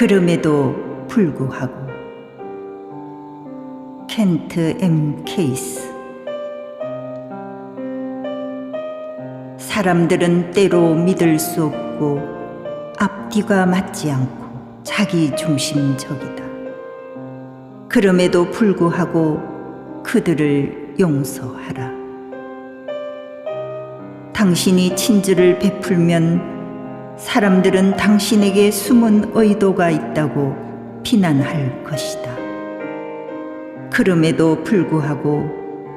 그럼에도 불구하고 켄트 M 케이스 사람들은 때로 믿을 수 없고 앞뒤가 맞지 않고 자기 중심적이다. 그럼에도 불구하고 그들을 용서하라. 당신이 친절을 베풀면 사람들은 당신에게 숨은 의도가 있다고 비난할 것이다. 그럼에도 불구하고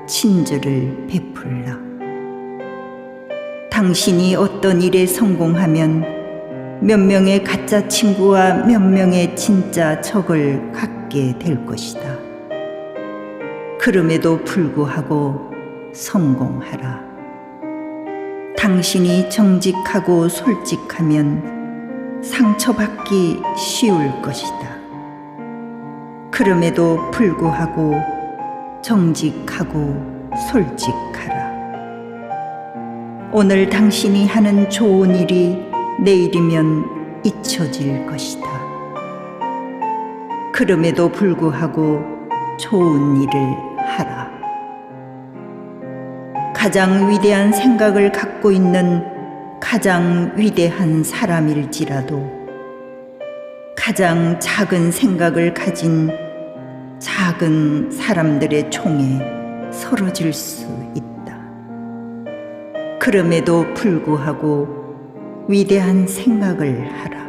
친절을 베풀라. 당신이 어떤 일에 성공하면 몇 명의 가짜 친구와 몇 명의 진짜 적을 갖게 될 것이다. 그럼에도 불구하고 성공하라. 당신이 정직하고 솔직하면 상처받기 쉬울 것이다. 그럼에도 불구하고 정직하고 솔직하라. 오늘 당신이 하는 좋은 일이 내일이면 잊혀질 것이다. 그럼에도 불구하고 좋은 일을 하라. 가장 위대한 생각을 갖고 있는 가장 위대한 사람일지라도 가장 작은 생각을 가진 작은 사람들의 총에 서러질 수 있다. 그럼에도 불구하고 위대한 생각을 하라.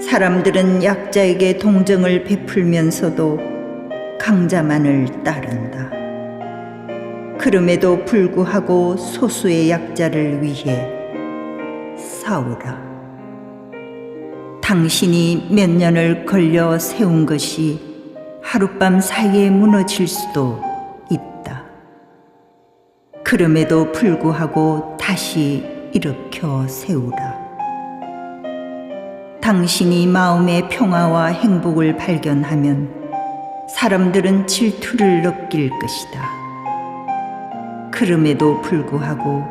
사람들은 약자에게 동정을 베풀면서도 강자만을 따른다. 그럼에도 불구하고 소수의 약자를 위해 싸우라. 당신이 몇 년을 걸려 세운 것이 하룻밤 사이에 무너질 수도 있다. 그럼에도 불구하고 다시 일으켜 세우라. 당신이 마음의 평화와 행복을 발견하면 사람들은 질투를 느낄 것이다. 그럼에도 불구하고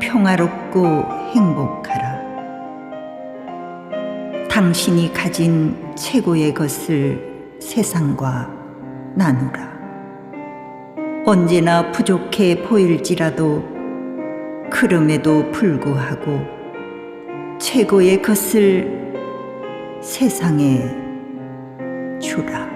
평화롭고 행복하라. 당신이 가진 최고의 것을 세상과 나누라. 언제나 부족해 보일지라도 그럼에도 불구하고 최고의 것을 세상에 주라.